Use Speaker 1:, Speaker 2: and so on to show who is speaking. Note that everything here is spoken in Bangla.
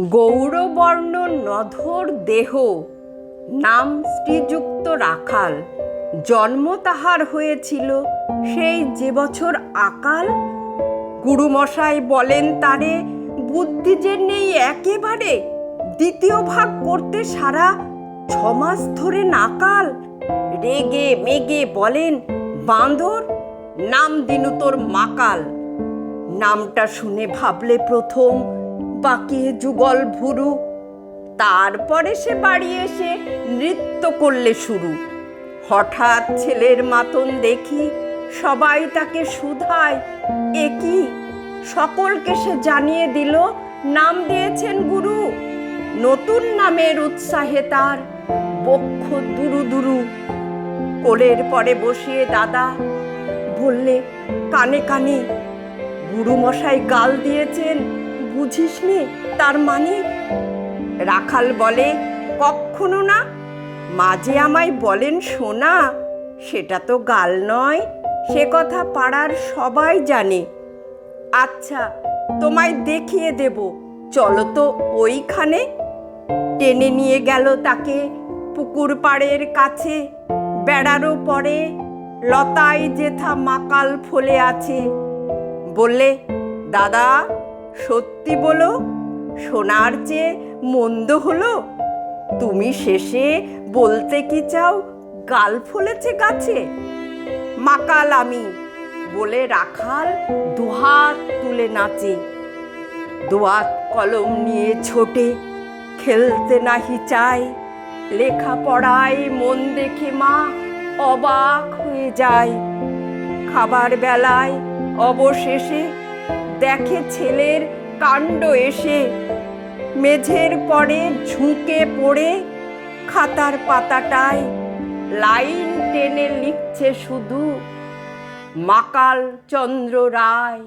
Speaker 1: গৌরবর্ণ নধর দেহ, নাম শ্রীযুক্ত রাখাল। জন্ম তাহার হয়েছিল সেই যে বছর আকাল। গুরুমশাই বলেন, তারে বুদ্ধি যে নেই একেবারে, দ্বিতীয় ভাগ করতে সারা ছমাস ধরে নাকাল। রেগে মেগে বলেন, বাঁদর, নাম দিনু তোর মাকাল। নামটা শুনে ভাবলে প্রথম বাকিয়ে যুগল ভুরু। তারপরে সে বাড়ি এসে নৃত্য করলে শুরু। হঠাৎ ছেলের মাতন দেখি সবাই তাকে শুধায়। এ কি? সকলকে সে জানিয়ে দিল, নাম দিয়েছেন গুরু। নতুন নামের উৎসাহে তার বক্ষ দুরু দুরু। কোলের পরে বসিয়ে দাদা বললে, কানে কানে গুরু মশাই গাল দিয়েছেন। বুঝিস নে, তার মানে? রাখাল বলে কখনো না? মাঝে আমায় বলেন সোনা, সেটা তো গাল নয়, সে কথা পাড়ার সবাই জানে। আচ্ছা তোমায় দেখিয়ে দেব, চলো তো ওইখানে। টেনে নিয়ে গেল তাকে পুকুর পাড়ের কাছে। বেড়ারও পরে লতায় যেথা মাকাল ফলে আছে। বললে, দাদা সত্যি বলো? সোনার চেয়ে মন্দ হলো? তুমি শেষে বলতে কি চাও, গাল ফলেছে গাছে? মাকাল আমি, বলে রাখাল দুহাত তুলে নাচে। দোয়াত কলম নিয়ে ছোটে, খেলতে নাহি চায়। লেখাপড়ায় মন দেখে মা অবাক হয়ে যায়। খাবার বেলায় অবশেষে দেখে ছেলের কাণ্ড এসে মেঝের পরে ঝুঁকে পড়ে খাতার পাতাটায় লাইন টেনে লিখছে শুধু মাকাল চন্দ্র রায়।